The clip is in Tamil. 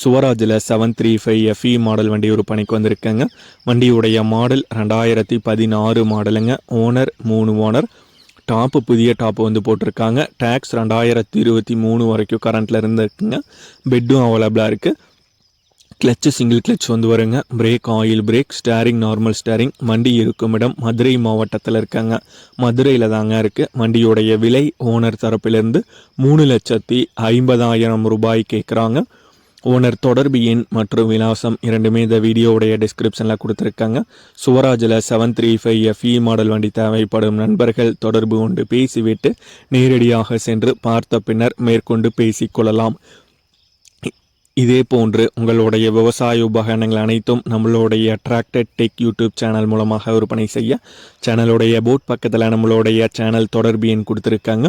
சுவராஜில் seven three five FE model வண்டி ஒரு பணிக்கு வந்திருக்கேங்க. வண்டியுடைய மாடல் ரெண்டாயிரத்தி பதினாறு மாடலுங்க ஓனர் மூணு ஓனர் டாப்பு புதிய டாப்பு வந்து போட்டிருக்காங்க. டேக்ஸ் ரெண்டாயிரத்தி இருபத்தி மூணு வரைக்கும் கரண்ட்டில் இருந்துருக்குங்க. பெட்டும் அவைலபிளாக இருக்குது கிளச்சு சிங்கிள் கிளச் வந்து வருங்க. Brake oil brake steering normal steering வண்டி இருக்கும் இடம் மதுரை மாவட்டத்தில் இருக்காங்க. மதுரையில் தாங்க இருக்குது வண்டியுடைய விலை ஓனர் தரப்பிலிருந்து மூணு லட்சத்தி ஐம்பதாயிரம் ரூபாய் கேட்குறாங்க ஓனர் தொடர்பு எண் மற்றும் விலாசம் இரண்டுமே இந்த வீடியோவுடைய டிஸ்கிரிப்ஷனில் கொடுத்துருக்காங்க. சுவராஜில் seven three five FE model வண்டி தேவைப்படும் நண்பர்கள் தொடர்பு கொண்டு பேசிவிட்டு நேரடியாக சென்று பார்த்த பின்னர் மேற்கொண்டு பேசிக்கொள்ளலாம் இதே போன்று உங்களுடைய விவசாய உபகரணங்கள் அனைத்தும் நம்மளுடைய அட்ராக்டட் டெக் யூடியூப் சேனல் மூலமாக விற்பனை செய்ய சேனலுடைய போட் பக்கத்தில் நம்மளுடைய சேனல் தொடர்பு எண் கொடுத்துருக்காங்க.